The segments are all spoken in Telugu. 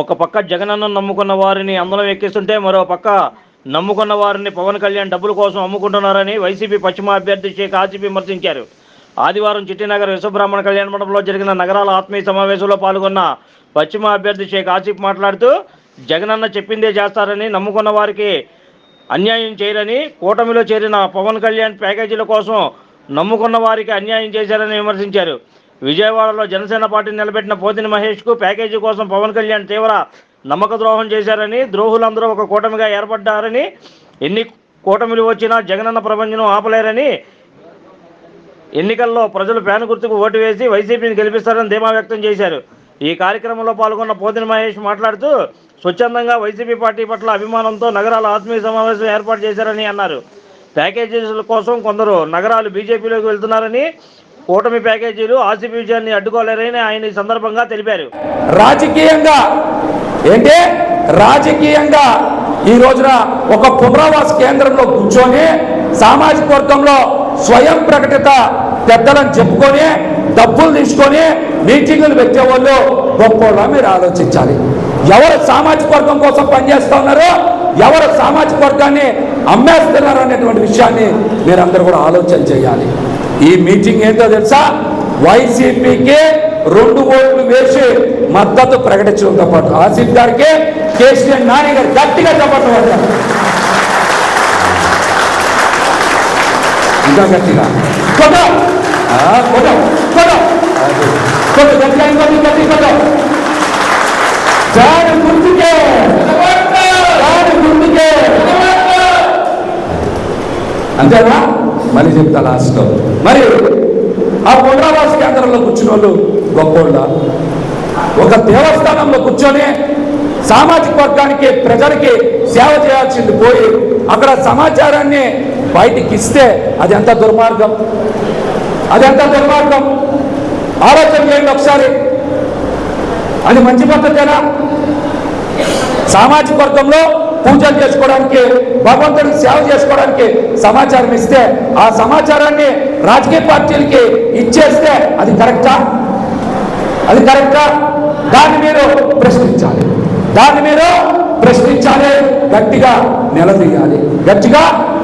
ఒక పక్క జగనన్న నమ్ముకున్న వారిని అందరం ఎక్కిస్తుంటే మరో పక్క నమ్ముకున్న వారిని పవన్ కళ్యాణ్ డబ్బుల కోసం అమ్ముకుంటున్నారని వైసీపీ పశ్చిమ అభ్యర్థి షేక్ ఆసిఫ్ విమర్శించారు. ఆదివారం చిట్టినగర్ విశ్వబ్రాహ్మణ కళ్యాణ మండపంలో జరిగిన నగరాల ఆత్మీయ సమావేశంలో పాల్గొన్న పశ్చిమ అభ్యర్థి షేక్ ఆసిఫ్ మాట్లాడుతూ జగనన్న చెప్పిందే చేస్తారని నమ్ముకున్న వారికి అన్యాయం చేయరని కూటమిలో చేరిన పవన్ కళ్యాణ్ ప్యాకేజీల కోసం నమ్ముకున్న వారికి అన్యాయం చేశారని విమర్శించారు. విజయవాడలో జనసేన పార్టీని నిలబెట్టిన పోతిని మహేష్కు ప్యాకేజీ కోసం పవన్ కళ్యాణ్ తీవ్ర నమ్మక ద్రోహం చేశారని ద్రోహులందరూ ఒక కూటమిగా ఏర్పడ్డారని ఎన్ని కూటమిలు వచ్చినా జగనన్న ప్రపంచం ఆపలేరని ఎన్నికల్లో ప్రజలు ఫ్యాన్ గుర్తుకు ఓటు వేసి వైసీపీని గెలిపిస్తారని ధీమా వ్యక్తం చేశారు. ఈ కార్యక్రమంలో పాల్గొన్న పోతిని మహేష్ మాట్లాడుతూ స్వచ్ఛందంగా వైసీపీ పార్టీ పట్ల అభిమానంతో నగరాల ఆత్మీయ సమావేశం ఏర్పాటు చేశారని అన్నారు. ప్యాకేజీల కోసం కొందరు నగరాలు బీజేపీలోకి వెళ్తున్నారని కూటమి ప్యాకేజీలు ఆసిఫ్ విజయాన్ని అడ్డుకోలేరని ఆయన ఈ సందర్భంగా తెలిపారు. రాజకీయంగా ఏంటి? రాజకీయంగా ఈ రోజున ఒక పునరావాస కేంద్రంలో కూర్చొని సామాజిక వర్గంలో స్వయం ప్రకటిత పెద్దలను చెప్పుకొని డబ్బులు తీసుకొని మీటింగులు పెట్టే వాళ్ళు గొప్ప మీరు ఆలోచించాలి. ఎవరు సామాజిక వర్గం కోసం పనిచేస్తూ ఉన్నారో ఎవరు సామాజిక వర్గాన్ని అమ్మేస్తున్నారు అనేటువంటి విషయాన్ని మీరందరూ కూడా ఆలోచన చేయాలి. ఈ మీటింగ్ ఏంటో తెలుసా? వైసీపీకి రెండు ఓట్లు వేసి మద్దతు ప్రకటించడంతో పాటు ఆసిఫ్ గారికి కేసీఆర్ నాని గారు గట్టిగా చెప్పడం ఇంకా గట్టిగా? కొట్ట! కొట్ట! కొట్ట! కొట్ట! గట్టిగా ఇంకొంచెం గట్టి కొట్ట! జాడు గుర్తుకే! జాడు గుర్తుకే! అంతేనా? మళ్ళీ చెప్తా లాస్ట్లో మరి ఆ పునరావాస కేంద్రంలో కూర్చున్న వాళ్ళు గొప్పోళ్ళ. ఒక దేవస్థానంలో కూర్చొని సామాజిక వర్గానికి ప్రజలకి సేవ చేయాల్సింది పోయి అక్కడ సమాచారాన్ని బయటికి ఇస్తే అది ఎంత దుర్మార్గం? అది ఎంత దుర్మార్గం? ఆలోచన చేయండి ఒకసారి. అది మంచి పద్ధతేనా? సామాజిక వర్గంలో పూజలు చేసుకోవడానికి భగవంతుడికి సేవ చేసుకోవడానికి సమాచారం ఇస్తే ఆ సమాచారాన్ని రాజకీయ పార్టీలకి ఇచ్చేస్తే అది కరెక్టా? అది కరెక్టా? దాన్ని మీరు ప్రశ్నించాలి. దాన్ని మీరు ప్రశ్నించాలి. గట్టిగా నిలదీయాలి. గట్టిగా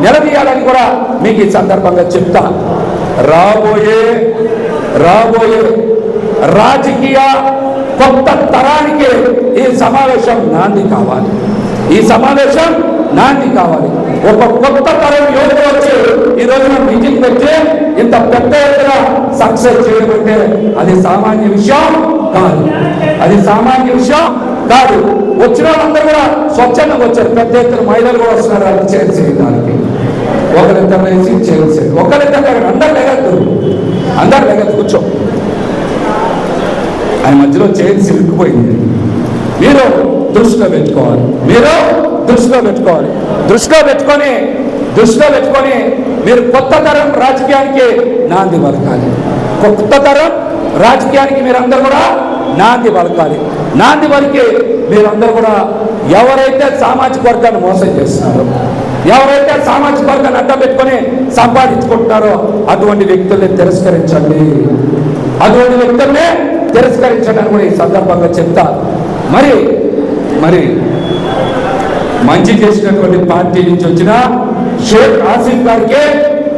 నిలదీయాలని కూడా మీకు ఈ సందర్భంగా చెప్తా. రాబోయే రాబోయే రాజకీయ కొత్త తరానికి ఈ సమావేశం నాంది కావాలి. ఈ సమావేశం నాంది కావాలి. ఒక కొత్త తరం యువత వచ్చి ఈ రోజున మీటింగ్ పెట్టి ఇంత పెద్ద ఎత్తున సక్సెస్ చేయడం అది సామాన్య విషయం కాదు. అది సామాన్య విషయం కాదు. వచ్చిన వాళ్ళందరూ కూడా స్వచ్ఛంగా వచ్చారు. పెద్ద ఎత్తున మహిళలు కూడా వస్తున్నారు అది చేయాల్సి చేయడానికి ఒకరిద్దరు వేసి చేయాల్సి ఒకరిద్దరు అందరు లేగద్దు. అందరు లేగద్దు. కూర్చో. ఆయన మధ్యలో చేతి సిరుక్కుపోయింది మీరు దృష్టిలో పెట్టుకోవాలి. మీరు దృష్టిలో పెట్టుకోవాలి. దృష్టిలో పెట్టుకొని దృష్టిలో పెట్టుకొని మీరు కొత్త తరం రాజకీయానికి నాంది పలకాలి. కొత్త తరం రాజకీయానికి మీరందరూ కూడా నాంది పలకాలి. నాంది పలికి మీరందరూ కూడా ఎవరైతే సామాజిక వర్గాన్ని మోసం చేస్తున్నారో ఎవరైతే సామాజిక వర్గాన్ని అడ్డం పెట్టుకొని సంపాదించుకుంటున్నారో అటువంటి వ్యక్తుల్ని తిరస్కరించండి. అటువంటి వ్యక్తుల్ని తిరస్కరించండి అని కూడా ఈ సందర్భంగా చెప్తా మరి మరి మంచి చేసినటువంటి పార్టీ నుంచి వచ్చిన షేక్ ఆసిఫ్ గారికి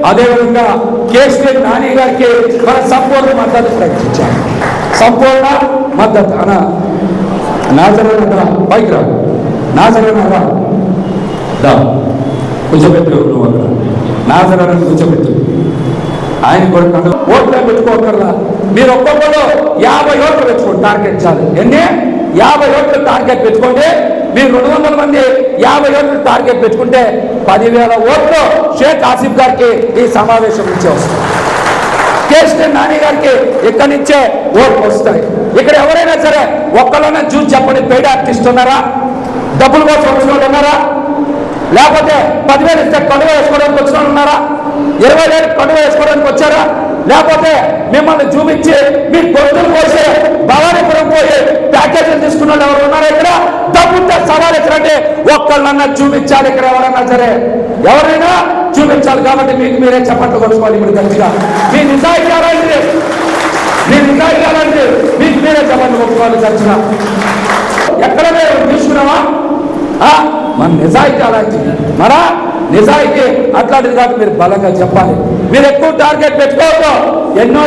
అదేవిధంగా కేసీఆర్ నాని గారికి మన సంపూర్ణ మద్దతు ప్రకటించారు. సంపూర్ణ మద్దతు. అన నాజరా పైకి రా. నాజరన్న రా కూర్చోబెట్టు నువ్వు అక్కడ. కూర్చోబెట్టు. ఆయన కూడా ఓట్లో ఓట్లు పెట్టుకోకర్లా. మీరు ఒక్కొక్కరు యాభై ఓట్లు పెట్టుకోండి టార్గెట్ చాలు. ఎన్ని? యాభై ఓట్లు టార్గెట్ పెట్టుకుంటే మీరు రెండు వందల మంది యాభై ఓట్లు టార్గెట్ పెట్టుకుంటే పదివేల ఓట్లు షేక్ ఆసిఫ్ గారికి ఈ సమావేశం నుంచే వస్తుంది కేసీఆర్ నాని గారికి ఇక్కడి నుంచే ఓట్లు వస్తాయి. ఇక్కడ ఎవరైనా సరే ఒక్కళ్ళైనా చూసి చెప్పండి పెయిడ్ ఆర్టిస్ట్ ఉన్నారా? డబ్బుల కోసం వచ్చిన వాళ్ళు ఉన్నారా? లేకపోతే పదివేలు ఇస్తే కడువ వేసుకోవడానికి వచ్చిన వాళ్ళు ఉన్నారా? ఇరవై వేలు కడువ వేసుకోవడానికి వచ్చారా? లేకపోతే మిమ్మల్ని చూపించి మీ గొంతులు పోసి భవానీపురం పోయి ప్యాకేజీలు తీసుకున్న వాళ్ళు ఎవరు ఉన్నారు ఇక్కడ? తప్పితే సవాల్ ఎక్కడంటే ఒక్కళ్ళన్నా చూపించాలి ఇక్కడ ఎవరన్నా సరే. ఎవరైనా చూపించాలి కాబట్టి మీకు మీరే చెప్పట్లు కొట్టుకోవాలి ఇప్పుడు గట్టిగా. మీ నిజాయితీ అలాంటిది మీ నిజాయితీ అలాంటిది మీకు మీరే చెప్పట్లు కొట్టుకోవాలి గట్టిగా. ఎక్కడ మేము తీసుకున్నావా? మన నిజాయితీ అలాంటిది. మన నిజాయితీ అట్లాంటిది కాదు మీరు బలంగా చెప్పాలి. మీరు ఎక్కువ టార్గెట్ పెట్టుకోవద్దు ఎన్నో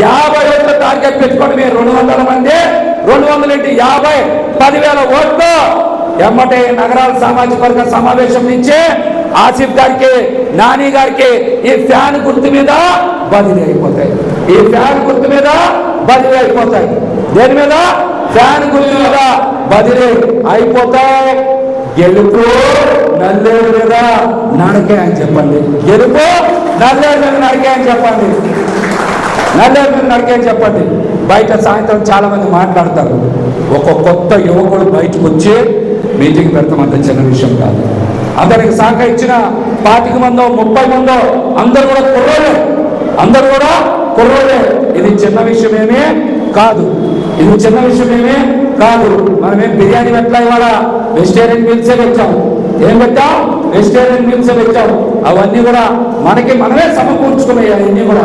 యాభై ఓట్ల టార్గెట్ పెట్టుకోండి మీరు. రెండు వందల మంది రెండు వందల ఇంటి యాభై పదివేల ఓట్లు. ఎమ్మటే నగరాల సామాజిక వర్గ సమావేశం నుంచి ఆసిఫ్ గారికి నాని గారికి ఈ ఫ్యాన్ గుర్తు మీద బదిలీ అయిపోతాయి. ఈ ఫ్యాన్ గుర్తు మీద బదిలీ అయిపోతాయి. దేని మీద? ఫ్యాన్ గుర్తు మీద బదిలీ అయిపోతాయి. గెలుపు నల్లేరు మీద నడకే అని చెప్పండి. గెలుపు నల్లేరు మీద నడకే అని చెప్పండి. నల్లేరు మీద నడకే అని చెప్పండి. బయట సాయంత్రం చాలా మంది మాట్లాడతారు. ఒక కొత్త యువకుడు బయటకు వచ్చి మీటింగ్ పెడతామంత చిన్న విషయం కాదు. అందరికి శాఖ ఇచ్చిన పాతిక మందో ముప్పై మందో అందరు కూడా కుర్రోలే అందరు కూడా కుర్రోలే ఇది చిన్న విషయమేమీ కాదు. ఇది చిన్న విషయమేమీ కాదు. మనమేం బిర్యానీ ఎట్లా ఇవాళ? వెజిటేరియన్ మీల్సే పెట్టాం ఏం పెట్టాం? వెజిటేరియన్ మీల్సే పెట్టాం అవన్నీ కూడా మనకి మనమే సమకూర్చుకున్నాయి అవన్నీ కూడా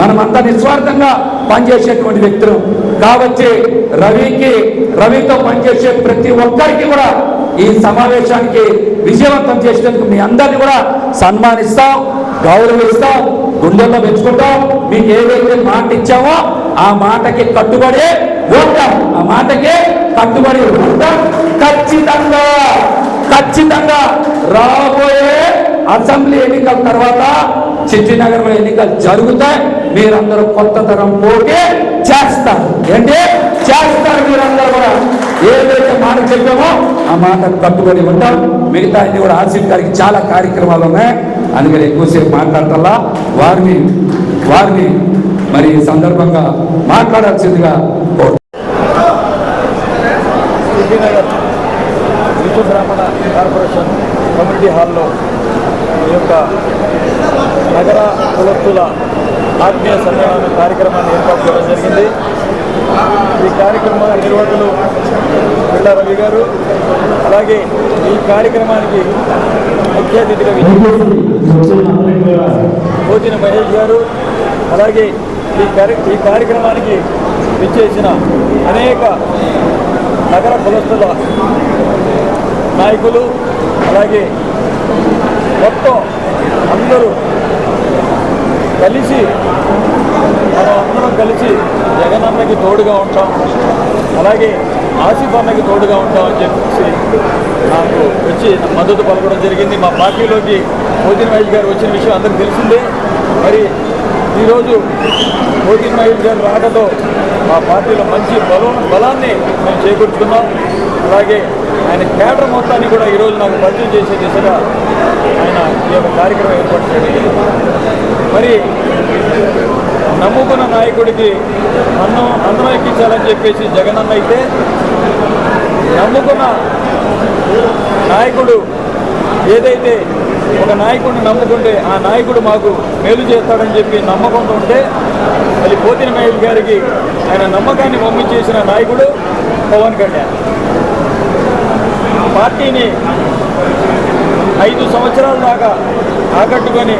మనమంతా నిస్వార్థంగా పనిచేసేటువంటి వ్యక్తులు. కాబట్టి రవికి రవితో పనిచేసే ప్రతి ఒక్కరికి కూడా ఈ సమావేశానికి విజయవంతం చేసినందుకు మీ అందరిని కూడా సన్మానిస్తాం గౌరవిస్తాం గుండెల్లో పెంచుకుంటాం మీకు ఏదైతే మాట ఇచ్చామో ఆ మాటకి కట్టుబడి ఉంటాం ఆ మాటకి కట్టుబడి ఉంటాం. ఖచ్చితంగా ఖచ్చితంగా రాబోయే అసెంబ్లీ ఎన్నికల తర్వాత చిట్టినగరంలో ఎన్నికలు జరుగుతాయి. మీరందరూ కొత్త తరం పోటీ చేస్తారు. ఏంటి? చేస్తారు మీరందరూ కూడా. ఏదైతే మాట చెప్పామో ఆ మాట కట్టుబడి ఉంటాం. మిగతా అన్ని కూడా ఆసిఫ్ గారికి చాలా కార్యక్రమాలు ఉన్నాయి. అందుకని ఎక్కువసేపు మాట్లాడటల్లా వారిని వారిని మరి ఈ సందర్భంగా మాట్లాడాల్సిందిగా కమ్యూనిటీ హాల్లో ఈ యొక్క నగర కులత్తుల ఆత్మీయ సమ్మేళన కార్యక్రమాన్ని ఏర్పాటు చేయడం జరిగింది. ఈ కార్యక్రమ నిర్వాహకులు పిల్ల రవి గారు అలాగే ఈ కార్యక్రమానికి ముఖ్య అతిథిగా పోతిన మహేష్ గారు అలాగే ఈ ఈ కార్యక్రమానికి విచ్చేసిన అనేక నగర కులస్తుల నాయకులు అలాగే మొత్తం అందరూ కలిసి మనం అందరం కలిసి జగనన్నకి తోడుగా ఉంటాం. అలాగే ఆసిఫ్ అన్నకి తోడుగా ఉంటాం అని చెప్పేసి నాకు వచ్చి మద్దతు పలకడం జరిగింది. మా పార్టీలోకి మోదీన్ మహేష్ గారు వచ్చిన విషయం అందరికీ తెలిసిందే. మరి ఈరోజు మోదీన్ మహేష్ గారు రాకతో మా పార్టీలో మంచి బలం బలాన్ని మేము చేకూర్చుకున్నాం. అలాగే ఆయన కేడర్ మొత్తాన్ని కూడా ఈరోజు నాకు పరిచయం చేసే దిశగా ఆయన ఈ యొక్క కార్యక్రమం ఏర్పాటు చేయడం మరి నమ్ముకున్న నాయకుడికి అన్నం అన్నం ఎక్కించాలని చెప్పేసి జగనన్న అయితే నమ్ముకున్న నాయకుడు ఏదైతే ఒక నాయకుడిని నమ్ముకుంటే ఆ నాయకుడు మాకు మేలు చేస్తాడని చెప్పి నమ్మకంతో ఉంటే అది పోతిన మహేష్ గారికి ఆయన నమ్మకాన్ని మమ్మి చేసిన నాయకుడు పవన్ కళ్యాణ్. పార్టీని ఐదు సంవత్సరాల దాకా ఆకట్టుకొని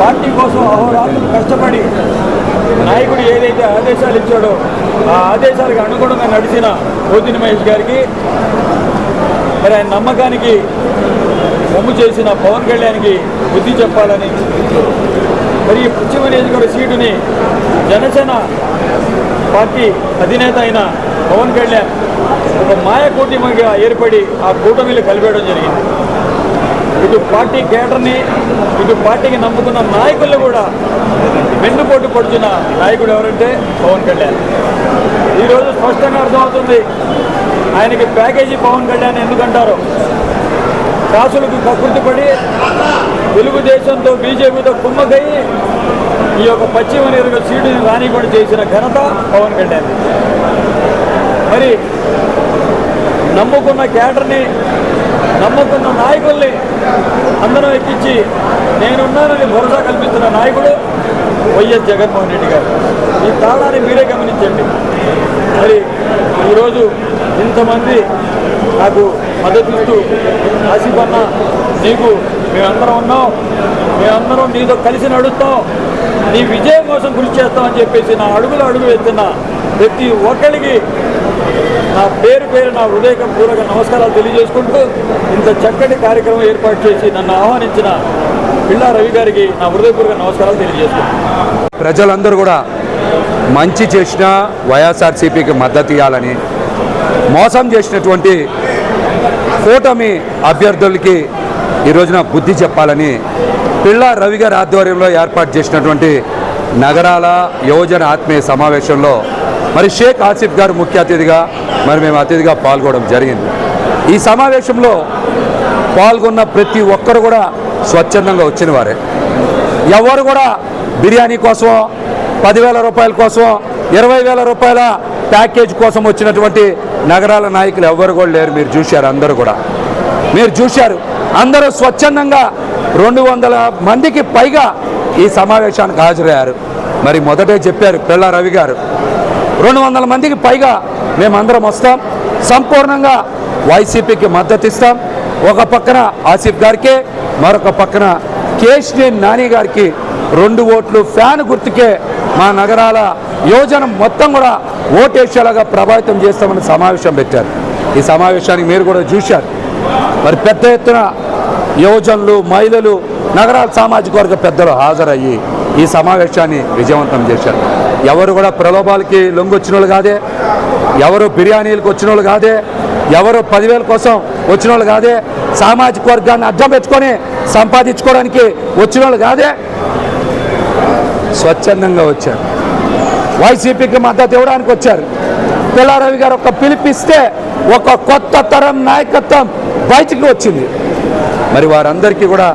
పార్టీ కోసం అహోరాత్రులు కష్టపడి నాయకుడు ఏదైతే ఆదేశాలు ఇచ్చాడో ఆ ఆదేశాలకు అనుగుణంగా నడిచిన పోతిని మహేష్ గారికి మరి ఆయన నమ్మకానికి బొమ్ము చేసిన పవన్ కళ్యాణ్కి బుద్ధి చెప్పాలని మరి ఈ పశ్చిమ నియోజకవర్గ సీటుని జనసేన పార్టీ అధినేత అయిన పవన్ కళ్యాణ్ ఒక మాయ కూటమిగా ఏర్పడి ఆ కూటమిలు కలిపేయడం జరిగింది. ఇటు పార్టీ కేటర్ని ఇటు పార్టీకి నమ్ముకున్న నాయకులు కూడా వెన్నుపోటు పొడిచిన నాయకుడు ఎవరంటే పవన్ కళ్యాణ్. ఈరోజు స్పష్టంగా అర్థమవుతుంది ఆయనకి ప్యాకేజీ పవన్ కళ్యాణ్ ఎందుకంటారు? కాసులకు కకృతిపడి తెలుగుదేశంతో బీజేపీతో కుమ్మకై ఈ యొక్క పశ్చిమ నియోజక సీటుని కూడా చేసిన ఘనత పవన్ కళ్యాణ్. మరి నమ్ముకున్న కేటర్ని నమ్ముకున్న నాయకుల్ని అందరం ఎక్కించి నేనున్నానని భరోసా కల్పిస్తున్న నాయకుడు వైఎస్ జగన్మోహన్ రెడ్డి గారు. ఈ తాళాన్ని మీరే గమనించండి. మరి ఈరోజు ఇంతమంది నాకు మద్దతిస్తూ ఆసిఫ్ అన్న నీకు మేమందరం ఉన్నాం. మేమందరం నీతో కలిసి నడుస్తాం. నీ విజయం కోసం కృషి చేస్తామని చెప్పేసి నా అడుగులు అడుగు వేస్తున్న ప్రతి ఒక్కరికి నా పేరు పేరు నా హృదయపూర్వక నమస్కారాలు తెలియజేసుకుంటూ ఇంత చక్కటి కార్యక్రమం ఏర్పాటు చేసి నన్ను ఆహ్వానించిన పిల్లా రవి గారికి నా హృదయపూర్వక నమస్కారాలు తెలియజేసుకుంటాను ప్రజలందరూ కూడా మంచి చేసిన వైఎస్ఆర్సీపీకి మద్దతు ఇవ్వాలని మోసం చేసినటువంటి కూటమి అభ్యర్థులకి ఈ రోజున బుద్ధి చెప్పాలని పిల్ల రవి గారి ఆధ్వర్యంలో ఏర్పాటు చేసినటువంటి నగరాల యువజన ఆత్మీయ సమావేశంలో మరి షేక్ ఆసిఫ్ గారు ముఖ్య అతిథిగా మరి మేము అతిథిగా పాల్గొనడం జరిగింది. ఈ సమావేశంలో పాల్గొన్న ప్రతి ఒక్కరు కూడా స్వచ్ఛందంగా వచ్చిన వారే. ఎవరు కూడా బిర్యానీ కోసం పదివేల రూపాయల కోసం ఇరవై వేల రూపాయల ప్యాకేజ్ కోసం వచ్చినటువంటి నగరాల నాయకులు ఎవరు కూడా లేరు. మీరు చూశారు అందరూ కూడా. మీరు చూశారు. అందరూ స్వచ్ఛందంగా రెండు వందల మందికి పైగా ఈ సమావేశానికి హాజరయ్యారు. మరి మొదటే చెప్పారు పిల్ల రవి గారు. రెండు వందల మందికి పైగా మేమందరం వస్తాం. సంపూర్ణంగా వైసీపీకి మద్దతు ఇస్తాం. ఒక పక్కన ఆసిఫ్ గారికి మరొక పక్కన కేశిని నాని గారికి రెండు ఓట్లు. ఫ్యాన్ గుర్తుకే మా నగరాల యోజన మొత్తం కూడా ఓటేసేలాగా ప్రభావితం చేస్తామని సమావేశం పెట్టారు. ఈ సమావేశానికి మీరు కూడా చూశారు. మరి పెద్ద ఎత్తున యువజనులు మహిళలు నగరాల సామాజిక వర్గ పెద్దలు హాజరయ్యి ఈ సమావేశాన్ని విజయవంతం చేశారు. ఎవరు కూడా ప్రలోభాలకి లొంగొచ్చిన వాళ్ళు కాదే ఎవరు బిర్యానీలకు వచ్చిన వాళ్ళు కాదే ఎవరు పదివేల కోసం వచ్చిన వాళ్ళు కాదే సామాజిక వర్గాన్ని అడ్డం పెట్టుకొని సంపాదించుకోవడానికి వచ్చిన వాళ్ళు కాదే. స్వచ్ఛందంగా వచ్చారు. వైసీపీకి మద్దతు ఇవ్వడానికి వచ్చారు. పిల్లారవి గారు ఒక పిలిపిస్తే ఒక కొత్త తరం నాయకత్వం బయటికి వచ్చింది. మరి వారందరికీ కూడా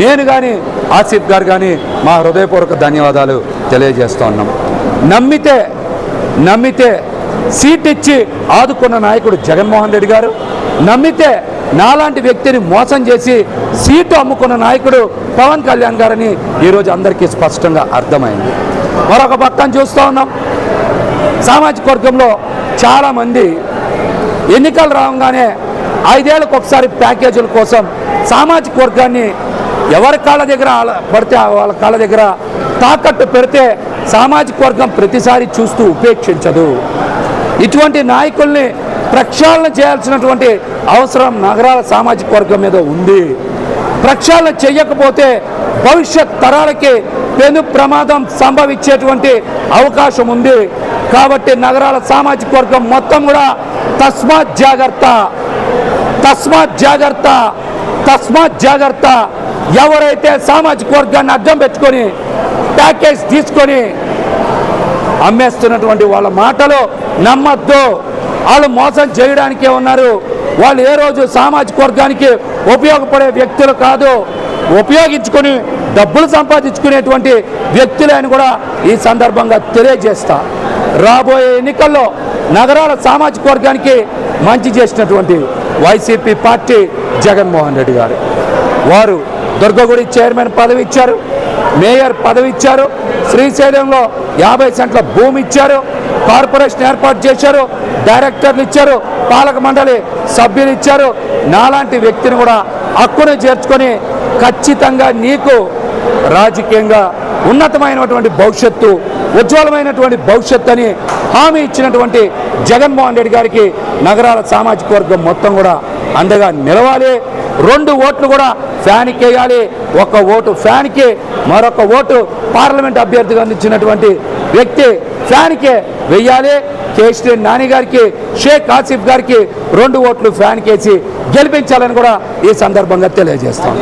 నేను కానీ ఆసిఫ్ గారు కానీ మా హృదయపూర్వక ధన్యవాదాలు తెలియజేస్తూ ఉన్నాం. నమ్మితే నమ్మితే సీట్ ఇచ్చి ఆదుకున్న నాయకుడు జగన్మోహన్ రెడ్డి గారు నమ్మితే నాలాంటి వ్యక్తిని మోసం చేసి సీటు అమ్ముకున్న నాయకుడు పవన్ కళ్యాణ్ గారని ఈరోజు అందరికీ స్పష్టంగా అర్థమైంది. మరొక పక్కన చూస్తూ ఉన్నాం. సామాజిక వర్గంలో చాలామంది ఎన్నికలు రాగానే ఐదేళ్ళకు ఒకసారి ప్యాకేజీల కోసం సామాజిక వర్గాన్ని ఎవరి కాళ్ళ దగ్గర పడితే వాళ్ళ కాళ్ళ దగ్గర తాకట్టు పెడితే సామాజిక వర్గం ప్రతిసారి చూస్తూ ఉపేక్షించదు. ఇటువంటి నాయకుల్ని ప్రక్షాళన చేయాల్సినటువంటి అవసరం నగరాల సామాజిక వర్గం మీద ఉంది. ప్రక్షాళన చేయకపోతే భవిష్యత్ తరాలకి పెను ప్రమాదం సంభవించేటువంటి అవకాశం ఉంది. కాబట్టి నగరాల సామాజిక వర్గం మొత్తం కూడా తస్మాత్ జాగ్రత్త తస్మాత్ జాగ్రత్త తస్మాత్ జాగ్రత్త. ఎవరైతే సామాజిక వర్గాన్ని అర్థం పెట్టుకొని ప్యాకేజ్ తీసుకొని అమ్మేస్తున్నటువంటి వాళ్ళ మాటలు నమ్మద్దు. వాళ్ళు మోసం చేయడానికే ఉన్నారు. వాళ్ళు ఏ రోజు సామాజిక వర్గానికి ఉపయోగపడే వ్యక్తులు కాదు. ఉపయోగించుకొని డబ్బులు సంపాదించుకునేటువంటి వ్యక్తులని అని కూడా ఈ సందర్భంగా తెలియజేస్తా. రాబోయే ఎన్నికల్లో నగరాల సామాజిక వర్గానికి మంచి చేసినటువంటి వైసీపీ పార్టీ జగన్మోహన్ రెడ్డి గారు. వారు దుర్గగుడి చైర్మన్ పదవి ఇచ్చారు మేయర్ పదవి ఇచ్చారు శ్రీశైలంలో యాభై సెంట్ల భూమి ఇచ్చారు కార్పొరేషన్ ఏర్పాటు చేశారు డైరెక్టర్లు ఇచ్చారు పాలక మండలి సభ్యులు ఇచ్చారు. నాలాంటి వ్యక్తిని కూడా హక్కును చేర్చుకొని ఖచ్చితంగా నీకు రాజకీయంగా ఉన్నతమైనటువంటి భవిష్యత్తు ఉజ్వలమైనటువంటి భవిష్యత్తు అని హామీ ఇచ్చినటువంటి జగన్మోహన్ రెడ్డి గారికి నగరాల సామాజిక వర్గం మొత్తం కూడా అండగా నిలవాలి. రెండు ఓట్లు కూడా ఫ్యాన్కి వేయాలి. ఒక ఓటు ఫ్యాన్కి మరొక ఓటు పార్లమెంట్ అభ్యర్థిగా అందించినటువంటి వ్యక్తి ఫ్యాన్కే వెయ్యాలి కేసీఆర్ నాని గారికి షేక్ ఆసిఫ్ గారికి రెండు ఓట్లు ఫ్యాన్కేసి గెలిపించాలని కూడా ఈ సందర్భంగా తెలియజేస్తాం.